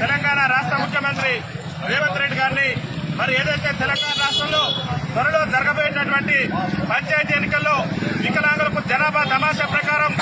తెలంగాణ రాష్ట్ర ముఖ్యమంత్రి రేవంత్ రెడ్డి గారిని మరి ఏదైతే తెలంగాణ రాష్ట్రంలో త్వరలో జరగబోయేటటువంటి పంచాయతీ ఎన్నికల్లో వికలాంగులకు జనాభా తమాషా ప్రకారం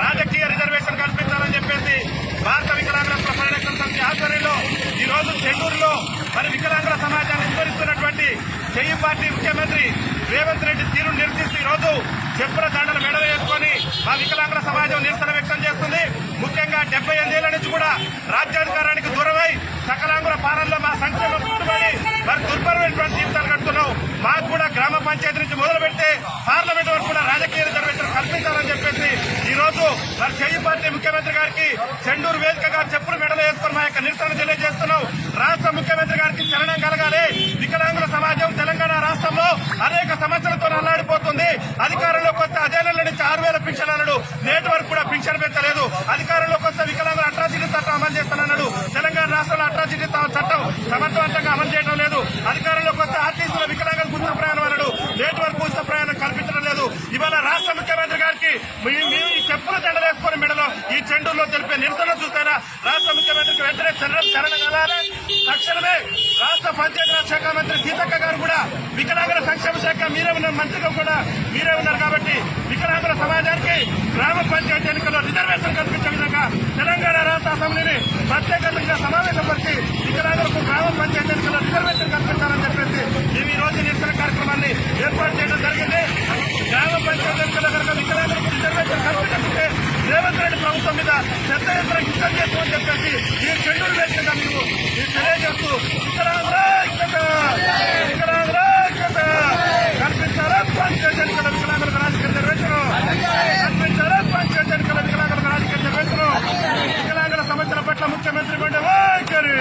రాజకీయ రిజర్వేషన్ కల్పించాలని చెప్పేసి భారత వికలాంగుల పరిరక్షణ సమితి ఆధ్వర్యంలో ఈ రోజు చెన్నూరులో మరి వికలాంగుల సమాజాన్ని విస్తరిస్తున్నటువంటి చెయ్యి పార్టీ ముఖ్యమంత్రి రేవంత్ రెడ్డి తీరు నిర్దేశించారు ఈ రోజు చెప్పుల దండలు మెడ వేసుకొని మా వికలాంగుల సమాజం నిరసన వ్యక్తం చేస్తుంది. ముఖ్యంగా డెబ్బై ఎనిమిదేళ్ళ నుంచి కూడా రాజ్యాధికారానికి దూరమై సకలాంగుల పాలనలో మా సంక్షేమం కట్టుబడి మరి దుర్భరమైనటువంటి జీవితాలు కడుతున్నాం మాకు కూడా గ్రామ పంచాయతీ నుంచి మొదలు పెడితే పార్లమెంట్ వరకు కూడా రాజకీయ రిజర్వేషన్ కల్పించాలని చెప్పేసి ఈ రోజు మరి చెయ్యి పార్టీ ముఖ్యమంత్రి గారికి చెండూరు వేదికగా చెప్పారు మెడలు వేసుకుని మా యొక్క నిరసన తెలియజేస్తున్నాం రాష్ట్ర ముఖ్యమంత్రి గారికి చలనం కలగాలి వికలాంగుల సమాజం తెలంగాణ రాష్ట్రంలో అనేక సమస్యలతో అల్లాడిపోతుంది అధికారంలోకి వస్తే అదే నెల నుంచి ఆరు వేల పింఛన్ అన్నాడు నేటి వరకు కూడా పింఛన్ పెంచలేదు అధికారంలోకి వస్తే వికలాంగుల అట్రాసిటీ చట్టం అమలు చేస్తానన్నాడు. తెలంగాణ రాష్ట్రంలో అట్రాసిటీ చట్టం సమర్థవంతంగా అమలు చేయడం లేదు. అధికారంలోకి వస్తే ఆర్టీసీల వికలాంగులకు ఉచిత ప్రయాణం అన్నాడు. నేటి వరకు ఉచిత ప్రయాణం కల్పించడం లేదు. ఇవాళ రాష్ట్ర ముఖ్యమంత్రి గారికి మీ- మీ ఈ చెప్పులు దండలేసుకుని మెడలో ఈ చెండూరులో తెలిపే నిరసన చూస్తారా రాష్ట్ర ముఖ్యమంత్రికి వెంటనే చరణ చరణ కలాలి. తక్షణమే రాష్ట్ర పంచాయతీరాజ్ శాఖ మంత్రి సీతక్క గారు కూడా వికలాంగుల సంక్షేమ శాఖ మీరే ఉన్న మంత్రిగా కూడా మీరే ఉన్నారు కాబట్టి వికలాంగుల సమాజానికి గ్రామ పంచాయతీ ఎన్నికల్లో రిజర్వేషన్ కల్పించే విధంగా తెలంగాణ రాష్ట్ర అసెంబ్లీని ప్రత్యేకంగా సమావేశపరిచి వికలాంగులకు గ్రామ పంచాయతీ ఎన్నికల్లో రిజర్వేషన్ కల్పించాలని చెప్పేసి మేము ఈ రోజు నిరసన కార్యక్రమాన్ని ఏర్పాటు చేయడం జరిగింది గ్రామ పంచాయతీ ఎన్నికల్లో కనుక వికలాంగులకు రిజర్వేషన్ కల్పించకుంటే రేవంత్ రెడ్డి ప్రభుత్వం మీద పెద్ద ఎత్తున యుద్ధం చేస్తామని చెప్పేసి ఈ చెండూరు వేదికగా మేము ఈ తెలియజేస్తూ వికలాంగుల ఐక్యత! వికలాంగుల ఐక్యత! కల్పించాలా పంచాయతీ ఎన్నికల వికలాంగులకు రాజకీయ నిర్వహించరు కనిపించారా పంచాయతీ ఎన్నికల వికలాంగుల రాజకీయ నిర్వహించరు వికలాంగుల సమస్యల పట్ల ముఖ్యమంత్రి బండి వైఖరి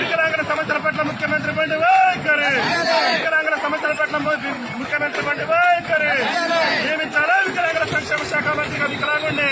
వికలాంగుల సమస్యల పట్ల ముఖ్యమంత్రి బండి వైఖరి వికలాంగుల సమస్యల పట్ల ముఖ్యమంత్రి బండి వైఖరి నియమించారా వికలాంగుల సంక్షేమ శాఖ మంత్రిగా వికలాంగుండే